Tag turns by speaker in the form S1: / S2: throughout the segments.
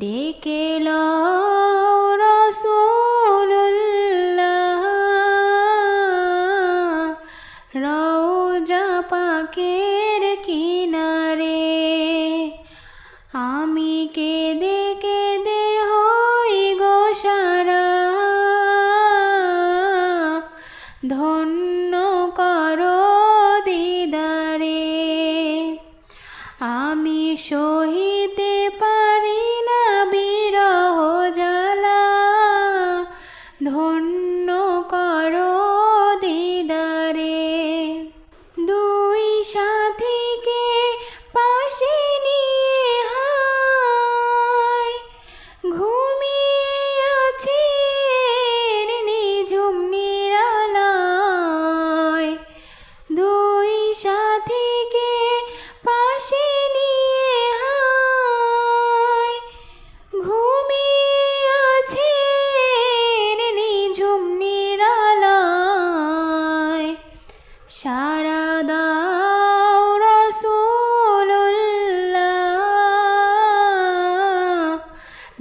S1: ডেকে রসুল্লাহ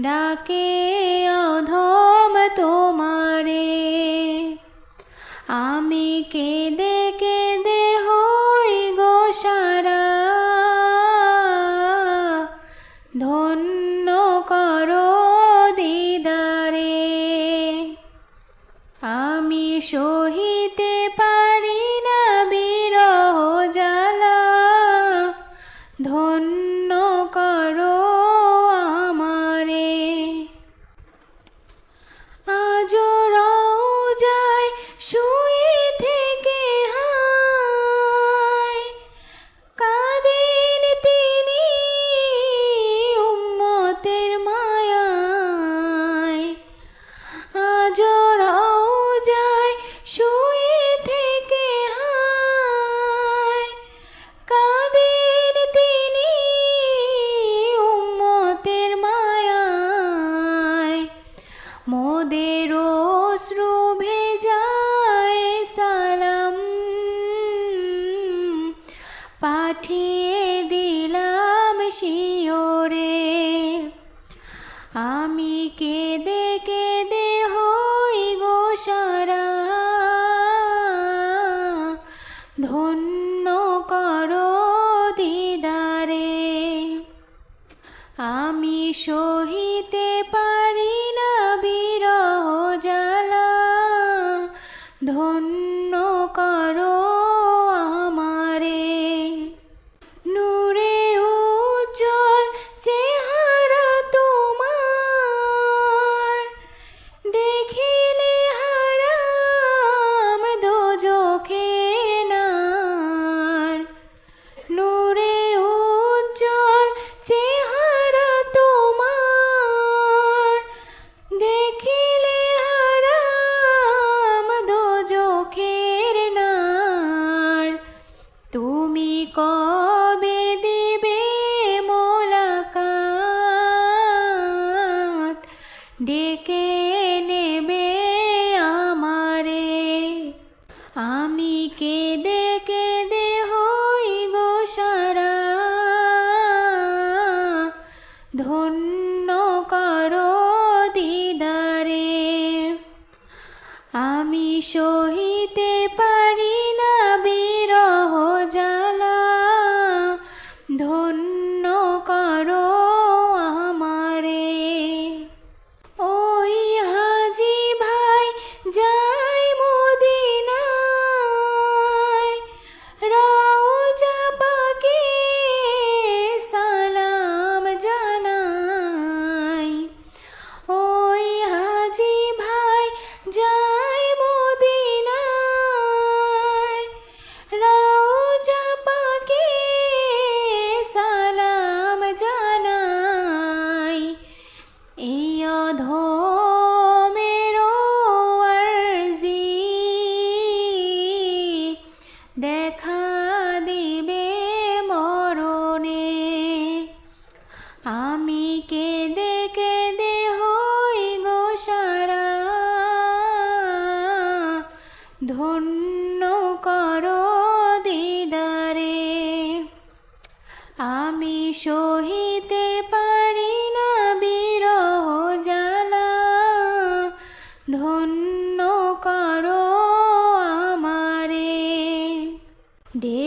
S1: ডাকে অধম তোমারে। আমি কেঁদে কেঁদে হই গো সারা। ধন্য করো দিদারে। আমি সহিতে পাঠিয়ে দিলাম শিওরে। আমি কেঁদে কেঁদে হই গো সারা। ধন্য কর দিদারে। আমি সহিতে পারি না বিরহ জালা ধন্য